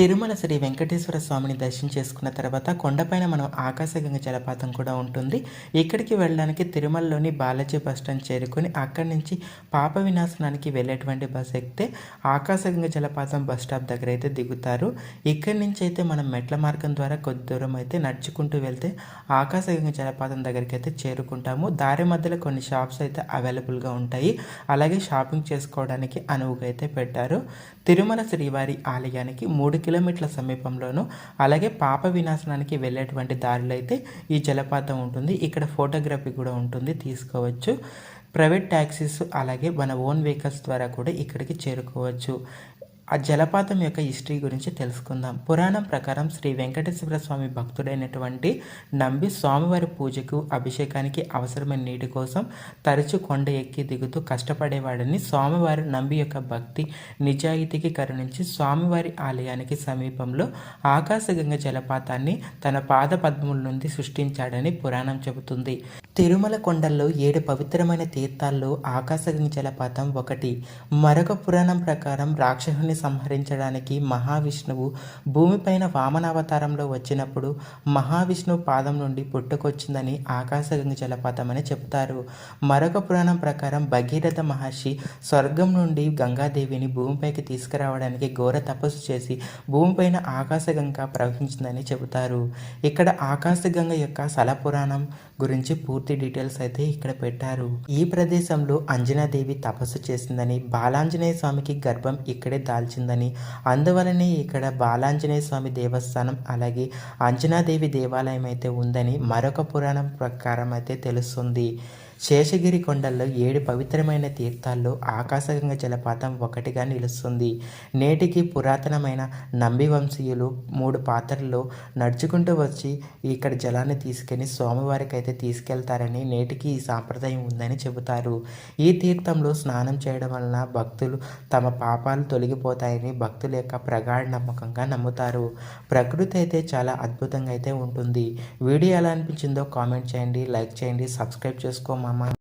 తిరుమల శ్రీ వెంకటేశ్వర స్వామిని దర్శనం చేసుకున్న తర్వాత కొండపైన మనం ఆకాశగంగ జలపాతం కూడా ఉంటుంది. ఇక్కడికి వెళ్ళడానికి తిరుమలలోని బాలాజీ బస్టాండ్ చేరుకొని అక్కడి నుంచి పాప వినాశనానికి వెళ్ళేటువంటి బస్ ఎక్కితే ఆకాశగంగ జలపాతం బస్ స్టాప్ దగ్గర అయితే దిగుతారు. ఇక్కడి నుంచి అయితే మనం మెట్ల మార్గం ద్వారా కొద్ది దూరం అయితే నడుచుకుంటూ వెళ్తే ఆకాశగంగ జలపాతం దగ్గరికి అయితే చేరుకుంటాము. దారి మధ్యలో కొన్ని షాప్స్ అయితే అవైలబుల్గా ఉంటాయి. అలాగే షాపింగ్ చేసుకోవడానికి అనువుగా అయితే పెట్టారు. తిరుమల శ్రీవారి ఆలయానికి మూడు కిలోమీటర్ల సమీపంలోను అలాగే పాప వినాశనానికి వెళ్ళేటువంటి దారిలో అయితే ఈ జలపాతం ఉంటుంది. ఇక్కడ ఫోటోగ్రఫీ కూడా ఉంటుంది. తీసుకోవచ్చు. ప్రైవేట్ ట్యాక్సీస్ అలాగే మన ఓన్ వెహికల్స్ ద్వారా కూడా ఇక్కడికి చేరుకోవచ్చు. ఆ జలపాతం యొక్క హిస్టరీ గురించి తెలుసుకుందాం. పురాణం ప్రకారం శ్రీ వెంకటేశ్వర స్వామి భక్తుడైనటువంటి నంబి స్వామివారి పూజకు అభిషేకానికి అవసరమైన నీటి కోసం తరచు కొండ ఎక్కి దిగుతూ కష్టపడేవాడని స్వామివారు నంబి యొక్క భక్తి నిజాయితీకి కరుణించి స్వామివారి ఆలయానికి సమీపంలో ఆకాశగంగ జలపాతాన్ని తన పాద పద్మముల నుండి సృష్టించాడని పురాణం చెబుతుంది. తిరుమల కొండల్లో ఏడు పవిత్రమైన తీర్థాల్లో ఆకాశగంగ జలపాతం ఒకటి. మరొక పురాణం ప్రకారం రాక్షసుని సంహరించడానికి మహావిష్ణువు భూమిపైన వామనావతారంలో వచ్చినప్పుడు మహావిష్ణువు పాదం నుండి పుట్టుకొచ్చిందని ఆకాశగంగ జలపాతం అని చెప్తారు మరొక పురాణం ప్రకారం భగీరథ మహర్షి స్వర్గం నుండి గంగాదేవిని భూమిపైకి తీసుకురావడానికి ఘోర తపస్సు చేసి భూమిపైన ఆకాశగంగ ప్రవహించిందని చెబుతారు. ఇక్కడ ఆకాశగంగ యొక్క సలపురాణం పురాణం గురించి పూర్తి పూర్తి డీటెయిల్స్ అయితే ఇక్కడ పెట్టారు. ఈ ప్రదేశంలో అంజనాదేవి తపస్సు చేసిందని బాలాంజనేయ స్వామికి గర్భం ఇక్కడే దాల్చిందని అందువలనే ఇక్కడ బాలాంజనేయ స్వామి దేవస్థానం అలాగే అంజనాదేవి దేవాలయం అయితే ఉందని మరొక పురాణం ప్రకారం అయితే తెలుస్తుంది. శేషగిరి కొండల్లో ఏడు పవిత్రమైన తీర్థాల్లో ఆకాశగంగ జలపాతం ఒకటిగా నిలుస్తుంది. నేటికి పురాతనమైన నంబి వంశీయులు మూడు పాత్రల్లో నడుచుకుంటూ వచ్చి ఇక్కడ జలాన్ని తీసుకెళ్ళి స్వామివారికి అయితే తీసుకెళ్తారని నేటికి ఈ సాంప్రదాయం ఉందని చెబుతారు. ఈ తీర్థంలో స్నానం చేయడం వలన భక్తులు తమ పాపాలు తొలగిపోతాయని భక్తుల యొక్క ప్రగాఢ నమ్మకంగా నమ్ముతారు. ప్రకృతి అయితే చాలా అద్భుతంగా అయితే ఉంటుంది. వీడియో ఎలా అనిపించిందో కామెంట్ చేయండి లైక్ చేయండి సబ్స్క్రైబ్ చేసుకోమా мама